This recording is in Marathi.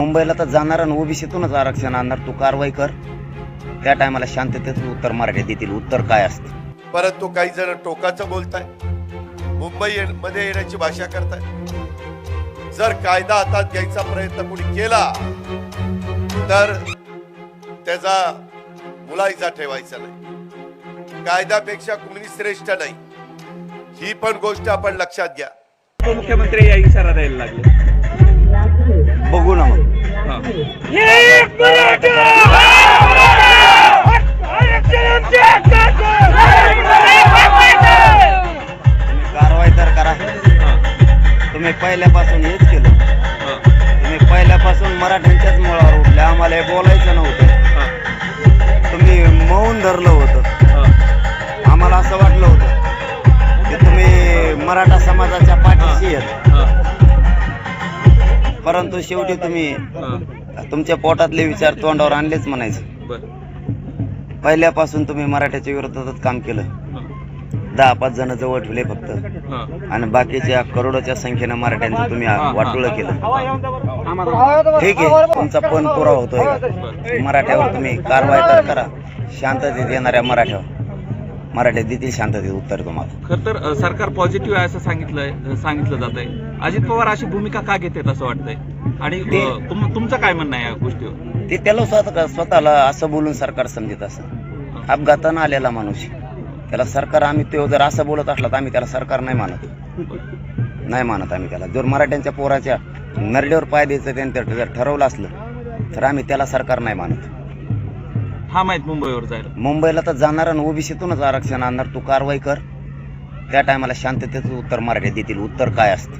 मुंबईला तर जाणार आणि ओबीसीतूनच आरक्षण आणणार तू कारवाई कर. त्या टायमाला शांततेचं उत्तर मराठीत देतील उत्तर काय असतं? परंतु काही जण टोकाचं बोलताय. मुंबई ये- मध्ये येण्याची भाषा करताय. जर कायदा हातात घ्यायचा प्रयत्न कोणी केला तर त्याचा मुलायचा ठेवायचा नाही. कायद्यापेक्षा कुणी श्रेष्ठ नाही. ही पण गोष्ट आपण लक्षात घ्या. उपमुख्यमंत्री या इशारा द्यायला लागले. तुम्ही पहिल्यापासून हेच केलं. तुम्ही पहिल्यापासून मराठ्यांच्याच मुळावर उठले आम्हाला हे बोलायचं नव्हतं. तुम्ही मौन धरलं होतं. आम्हाला असं वाटलं होतं की तुम्ही मराठा समाजाच्या पाठीशी आहेत. परंतु शेवटी तुम्ही. तुमच्या पोटातले विचार तोंडावर आणलेच म्हणायचं पहिल्यापासून तुम्ही मराठ्याच्या विरोधातच काम केलं. दहा पाच जण जवळ ठेवले फक्त. आणि बाकीच्या करोडोच्या संख्येनं मराठ्यांचं तुम्ही वाटोळं केलं. ठीक आहे. तुमचा पण पुरावा होतोय. मराठ्यावर तुम्ही कारवाई तर करा. शांततेत येणाऱ्या मराठ्यावर. मराठ्यात देतील शांततेत उत्तर तुम्हाला. खर तर सरकार पॉझिटिव्ह आहे असं सांगितलंय सांगितलं जात आहे अजित पवार अशी भूमिका का घेतात असं वाटतंय? आणि तुमचं काय म्हणणं आहे या गोष्टीवर? ते त्याला स्वतः स्वतःला असं बोलून सरकार समजत असं अपघातानं आलेला माणूस त्याला सरकार आम्ही तो जर असं बोलत असला तर आम्ही त्याला सरकार नाही मानत. नाही मानत आम्ही त्याला. जर मराठ्यांच्या पोराच्या नरड्यावर पाय द्यायचं त्यांनी तर जर ठरवलं असलं तर आम्ही त्याला सरकार नाही मानत. हा माहीत मुंबईवर जायला मुंबईला तर जाणार आणि ओबीसीतूनच आरक्षण आणणार. तू कारवाई कर. त्या टायमाला शांततेचं उत्तर मराठीत देतील. उत्तर काय असतं?